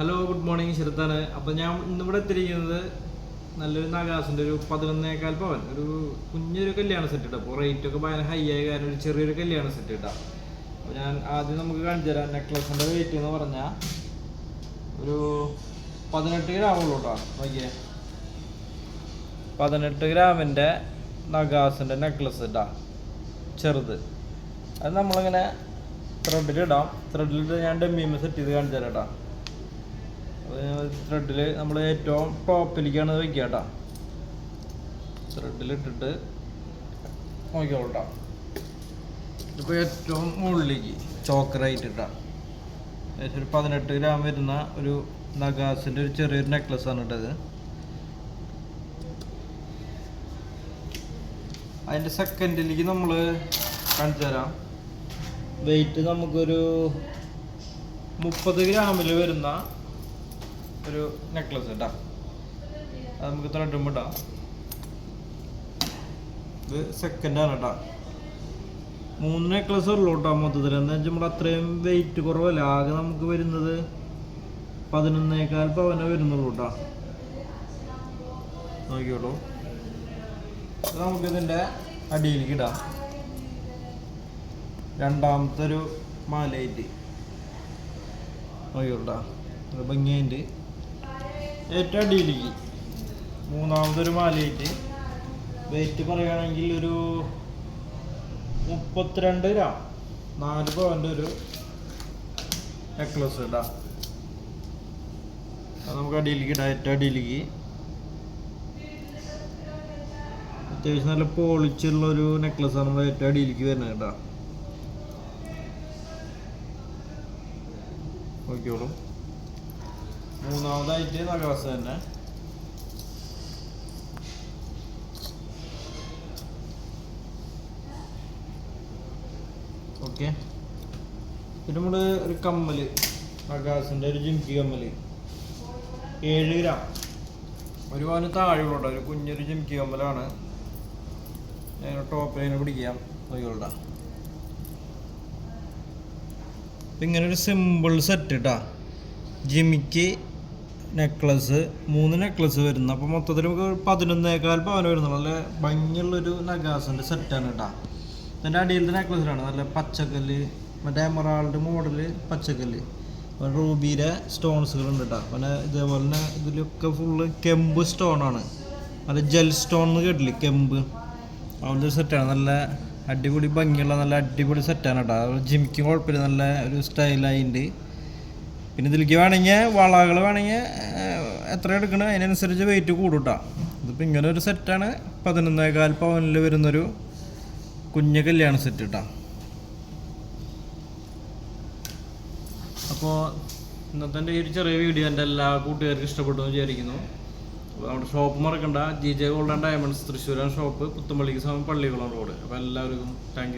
Hello good morning ശരത്താണ്. അപ്പോൾ ഞാൻ ഇന്നിവിടെ എത്തിയിരിക്കുന്നത് നല്ലൊരു നാഗാസിന്റെ ഒരു പതിനൊന്നേകാൽ പവൻ ഒരു കുഞ്ഞൊരു കല്യാണ സെറ്റ് ഇട്ടാ. അപ്പോൾ റേറ്റ് ഒക്കെ ഭയങ്കര ഹൈ ആയ കാരണം ഒരു ചെറിയൊരു കല്യാണ സെറ്റ് ഇട്ടാം. അപ്പോൾ ഞാൻ ആദ്യം നമുക്ക് കാണിച്ചു തരാം നെക്ലസിന്റെ വെയിറ്റ് എന്ന് പറഞ്ഞാൽ ഒരു പതിനെട്ട് ഗ്രാമുള്ളൂ കേട്ടോ. നോക്കിയേ. പതിനെട്ട് ഗ്രാമിന്റെ നഗാസിന്റെ നെക്ലസ് ഇട്ടാ. ചെറുത്. അത് നമ്മളിങ്ങനെ ത്രെഡിലിടാം ത്രെഡിലിട്ട് ഞാൻ ഡെമ്മിയുമ്പോൾ സെറ്റ് ചെയ്ത് കാണിച്ചു തരാം കേട്ടോ. ത്രെഡിൽ നമ്മൾ ഏറ്റവും ടോപ്പിലേക്കാണ് വെക്കുക കേട്ടോ ത്രെഡിലിട്ടിട്ട് നോക്കിയോളൂ കേട്ടോ ഇപ്പോൾ ഏറ്റവും മുകളിലേക്ക് ചോക്കറായിട്ട് ഇട്ടാം ഏകദേശം ഒരു പതിനെട്ട് ഗ്രാം വരുന്ന ഒരു നഗാസിന്റെ ഒരു ചെറിയൊരു നെക്ലസ് ആണ് ഇട്ടത് അതിന്റെ സെക്കൻഡിലേക്ക് നമ്മൾ കാണിച്ചു തരാം. വെയിറ്റ് നമുക്കൊരു മുപ്പത് ഗ്രാമിൽ വരുന്ന ഒരു നെക്ലസ് കേട്ടോ അത് നമുക്ക് ത്രെഡുമ്പോൾ ഇടാം. ഇത് സെക്കൻഡാണ് കേട്ടോ മൂന്ന് നെക്ലസ് ഉള്ളൂ കേട്ടോ മൊത്തത്തിൽ എന്താ വെച്ചാൽ നമ്മൾ അത്രയും വെയിറ്റ് കുറവല്ല? ആകെ നമുക്ക് വരുന്നത് പതിനൊന്നേക്കാൽ പവനെ വരുന്നുള്ളൂ കേട്ടോ നോക്കിയോളൂ നമുക്കിതിന്റെ അടിയിലേക്ക് ഇടാം. രണ്ടാമത്തെ ഒരു മാലയിട്ട് നോക്കിയോട്ടാ ഭംഗിയായിട്ട്. ഏറ്റവും അടിയിലേക്ക് മൂന്നാമതൊരു മാലയായിട്ട്. വെയിറ്റ് പറയുകയാണെങ്കിൽ ഒരു മുപ്പത്തിരണ്ട് ഗ്രാം. നാല് പവന്റെ ഒരു നെക്ലസ് ഇടാം. അത് നമുക്ക് അടിയിലേക്ക് ഇടാം. ഏറ്റവും അടിയിലേക്ക്. അത്യാവശ്യം നല്ല പോളിച്ചുള്ള ഒരു നെക്ലസ് ആണ് നമ്മുടെ ഏറ്റവും അടിയിലേക്ക് വരുന്നത് കേട്ടോ. നോക്കിയോളൂ മൂന്നാമതായിട്ട് നഗാസ് തന്നെ. ഓക്കെ. പിന്നെ നമ്മൾ ഒരു കമ്മൽ നഗാസിന്റെ ഒരു ജിംകി കമ്മൽ. ഏഴ് ഗ്രാം. ഒരു പവന് താഴെയുള്ള ഒരു കുഞ്ഞൊരു ജിംകി കമ്മലാണ്. ഞാൻ ലൈന് പിടിക്കാം ഇപ്പം ഇങ്ങനെ ഒരു സിമ്പിൾ സെറ്റ് കേട്ടാ ജിമിക്ക് നെക്ലസ് മൂന്ന് നെക്ലസ് വരുന്നു. അപ്പോൾ മൊത്തത്തിൽ നമുക്ക് ഒരു പതിനൊന്നേകാൽ പവന് വരുന്നുള്ളൂ. നല്ല ഭംഗിയുള്ളൊരു നഗാസിന്റെ സെറ്റാണ് കേട്ടോ ഇതിന്റെ അടിയിലത്തെ നെക്ലസിലാണ് നല്ല പച്ചക്കല്ല് മറ്റേ എമറാൾഡ് മോഡൽ പച്ചക്കല്ല്. റൂബിയുടെ സ്റ്റോൺസുകളുണ്ട് കേട്ടോ പിന്നെ ഇതേപോലെ തന്നെ ഇതിലൊക്കെ ഫുള്ള് കെമ്പ് സ്റ്റോണാണ് നല്ല ജെൽ സ്റ്റോൺ എന്ന് കേട്ടില്ലേ? കെമ്പ്. അവന്റെ ഒരു സെറ്റാണ് നല്ല അടിപൊളി ഭംഗിയുള്ള നല്ല അടിപൊളി സെറ്റാണ് കേട്ടോ ജിമിക്കും കുഴപ്പമില്ല. നല്ല ഒരു സ്റ്റൈലായിട്ടുണ്ട് പിന്നെ ഇതിലേക്ക് വേണമെങ്കിൽ വളകൾ വേണമെങ്കിൽ എത്ര എടുക്കണം? അതിനനുസരിച്ച് വെയിറ്റ് കൂടുട്ടാ കേട്ടോ ഇതിപ്പോൾ ഇങ്ങനെ ഒരു സെറ്റാണ് പതിനൊന്നേകാൽ പവനിൽ വരുന്നൊരു കുഞ്ഞ് കല്യാണ സെറ്റ് ഇട്ടാ അപ്പോൾ ഇന്നത്തെ എന്റെ ഈ ചെറിയ വീഡിയോ എന്റെ എല്ലാ കൂട്ടുകാർക്കും ഇഷ്ടപ്പെട്ടു എന്ന് വിചാരിക്കുന്നു. നമ്മുടെ ഷോപ്പ് മറക്കണ്ട. G J gold and diamonds തൃശ്ശൂരാണ് ഷോപ്പ് പുത്തുമ്പള്ളിക്ക് സമയം പള്ളികളാണ് റോഡ് അപ്പോൾ എല്ലാവർക്കും താങ്ക്